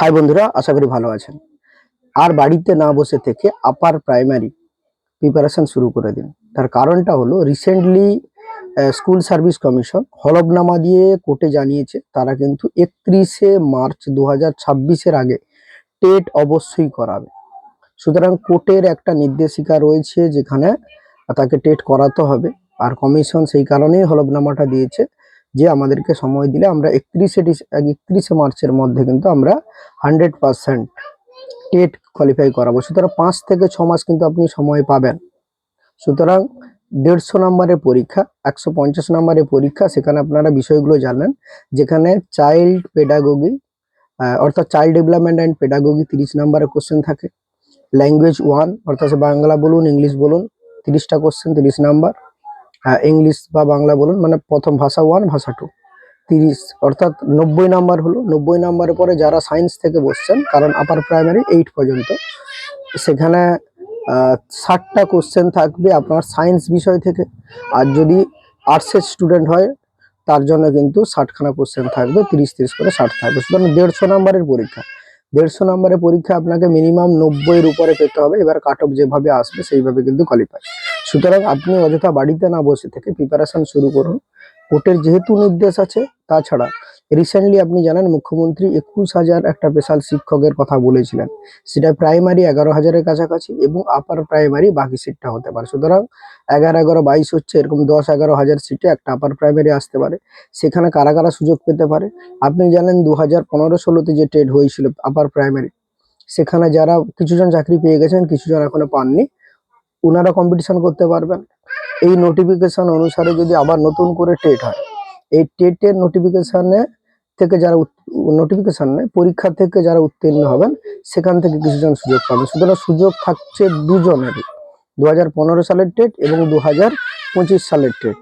High বন্ধুরা, আশা করি ভালো আছেন। আর বাড়িতে না বসে থেকে আপার প্রাইমারি প্রিপারেশন শুরু করে দিন। তার কারণটা হলো রিসেন্টলি স্কুল সার্ভিস কমিশন হলফনামা দিয়ে কোর্টে জানিয়েছে, তারা কিন্তু একত্রিশে মার্চ দু হাজার আগে টেট অবশ্যই করাবে। সুতরাং কোর্টের একটা নির্দেশিকা রয়েছে, যেখানে তাকে টেট করাতে হবে। আর কমিশন সেই কারণেই হলফনামাটা দিয়েছে যে আমাদেরকে সময় দিলে আমরা একত্রিশে একত্রিশে মার্চের মধ্যে কিন্তু আমরা হান্ড্রেড পার্সেন্ট টেট কোয়ালিফাই করাবো। সুতরাং পাঁচ থেকে ছ মাস কিন্তু আপনি সময় পাবেন। সুতরাং দেড়শো নম্বরের পরীক্ষা, একশো পঞ্চাশ নম্বরের পরীক্ষা, সেখানে আপনারা বিষয়গুলো জানেন যেখানে চাইল্ড পেডাগোগি অর্থাৎ চাইল্ড ডেভেলপমেন্ট অ্যান্ড পেডাগোগি তিরিশ নম্বরের কোশ্চেন থাকে। ল্যাঙ্গুয়েজ ওয়ান অর্থাৎ বাংলা বলুন, ইংলিশ বলুন, তিরিশটা কোশ্চেন তিরিশ নাম্বার। ইংলিশ বা বাংলা বলুন মানে প্রথম ভাষা ওয়ান ভাষা টু তিরিশ, অর্থাৎ নব্বই নাম্বার হলো। নব্বই নাম্বারের পরে যারা সায়েন্স থেকে বসছেন, কারণ আপার প্রাইমারি এইট পর্যন্ত, সেখানে ষাটটা কোশ্চেন থাকবে আপনার সায়েন্স বিষয় থেকে। আর যদি আর্টসের স্টুডেন্ট হয়, তার জন্য কিন্তু ষাটখানা কোশ্চেন থাকবে, তিরিশ তিরিশ করে ষাট থাকবে। সুতরাং দেড়শো নাম্বারের পরীক্ষা। দেড়শো নাম্বারের পরীক্ষা আপনাকে মিনিমাম নব্বইয়ের উপরে পেতে হবে। এবার কাট অফ যেভাবে আসবে, সেইভাবে কিন্তু কোয়ালিফাই সুতরাং আপনি অযথা বাড়িতে না বসে থেকে প্রিপারেশন শুরু করুন। কোর্টের যেহেতু নির্দেশ আছে, তাছাড়া রিসেন্টলি আপনি জানেন মুখ্যমন্ত্রী একুশ হাজার একটা স্পেশাল শিক্ষকের কথা বলেছিলেন। সেটা প্রাইমারি এগারো হাজারের কাছাকাছি এবং আপার প্রাইমারি বাকি সিটটা হতে পারে। সুতরাং এগারো এগারো বাইশ হচ্ছে এরকম দশ এগারো হাজার সিটে একটা আপার প্রাইমারি আসতে পারে। সেখানে কারা কারা সুযোগ পেতে পারে? আপনি জানেন দু হাজার পনেরো ষোলোতে যে টেট হয়েছিল আপার প্রাইমারি সেখানে যারা কিছুজন চাকরি পেয়ে গেছেন, কিছুজন এখনও পাননি। ওনারা কম্পিটিশন করতে পারবেন। এই নোটিফিকেশন অনুসারে যদি আবার নতুন করে টেট হয়, এই টেটের নোটিফিকেশনে থেকে যারা নোটিফিকেশন নেই পরীক্ষা থেকে যারা উত্তীর্ণ হবেন, সেখান থেকে কিছুজন সুযোগ পাবেন। সুতরাং সুযোগ থাকছে দুজনেরই দু হাজার পনেরো সালের টেট এবং দু হাজার পঁচিশ সালের টেট।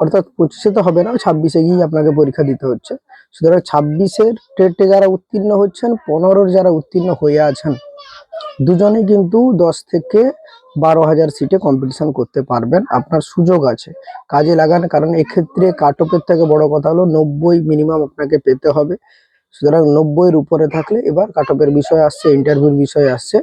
অর্থাৎ পঁচিশে তো হবে না ছাব্বিশে গিয়ে আপনাকে পরীক্ষা দিতে হচ্ছে। সুতরাং ছাব্বিশের টেটে যারা উত্তীর্ণ হচ্ছেন, পনেরোর যারা উত্তীর্ণ হয়ে আছেন দুজনেই কিন্তু দশ থেকে বারো হাজার সিটে কম্পিটিশন করতে পারবেন। আপনার সুযোগ আছে। কাজে লাগান, কারণ এক্ষেত্রে কাট অফের থেকে বড় কথা হলো নব্বই মিনিমাম আপনাকে পেতে হবে। সুতরাং নব্বইয়ের উপরে থাকলে এবার কাট অফের বিষয় আসছে ইন্টারভিউর বিষয় আসছে।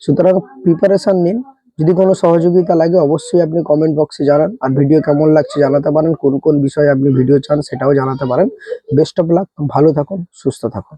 সুতরাং প্রিপারেশন নিন। যদি কোনো সহযোগিতা লাগে, অবশ্যই আপনি কমেন্ট বক্সে জানান। আর ভিডিও কেমন লাগছে জানাতে পারেন। কোন কোন বিষয়ে আপনি ভিডিও চান সেটাও জানাতে পারেন। বেস্ট অফ লাক ভালো থাকুন, সুস্থ থাকুন।